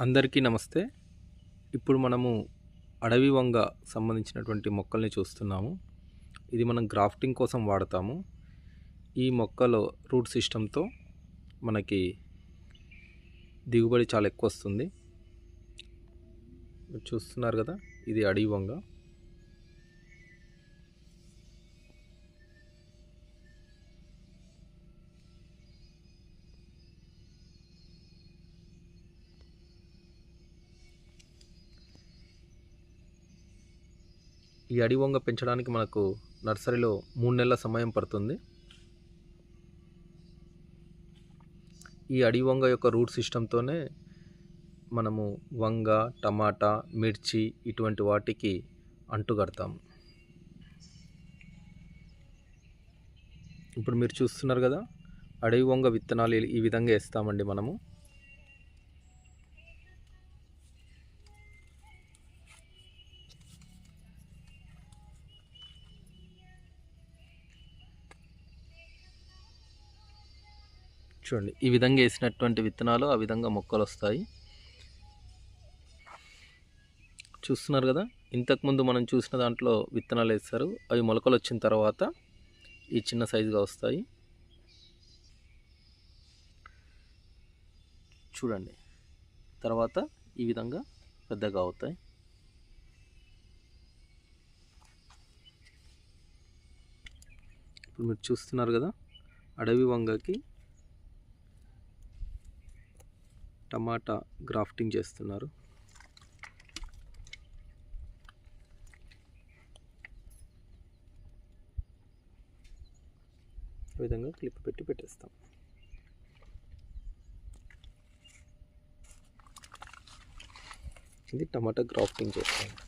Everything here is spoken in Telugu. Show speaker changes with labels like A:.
A: అందరికీ నమస్తే. ఇప్పుడు మనము అడవి వంగ సంబంధించినటువంటి మొక్కల్ని చూస్తున్నాము. ఇది మనం గ్రాఫ్టింగ్ కోసం వాడతాము. ఈ మొక్కలో రూట్ సిస్టంతో మనకి దిగుబడి చాలా ఎక్కువ వస్తుంది. చూస్తున్నారు కదా ఇది అడవి వంగ. ఈ అడవి వంగ పెంచడానికి మనకు నర్సరీలో మూడు నెలల సమయం పడుతుంది. ఈ అడవి వంగ యొక్క రూట్ సిస్టంతోనే మనము వంగ టమాటా మిర్చి ఇటువంటి వాటికి అంటుకడతాము ఇప్పుడు మీరు చూస్తున్నారు కదా అడవి వంగ విత్తనాలు ఈ విధంగా వేస్తామండి మనము. చూడండి. ఈ విధంగా వేసినటువంటి విత్తనాలు ఆ విధంగా మొక్కలు వస్తాయి. చూస్తున్నారు కదా? ఇంతకుముందు మనం చూసిన దాంట్లో విత్తనాలు వేస్తారు అవి మొలకలు వచ్చిన తర్వాత ఈ చిన్న సైజుగా వస్తాయి. చూడండి. తర్వాత ఈ విధంగా పెద్దగా అవుతాయి. ఇప్పుడు మీరు చూస్తున్నారు కదా? అడవి వంగకి టమాటా గ్రాఫ్టింగ్ చేస్తున్నారు. ఈ విధంగా క్లిప్ పెట్టి పెట్టేస్తాం. ఇది టమాటా గ్రాఫ్టింగ్ చేస్తాం.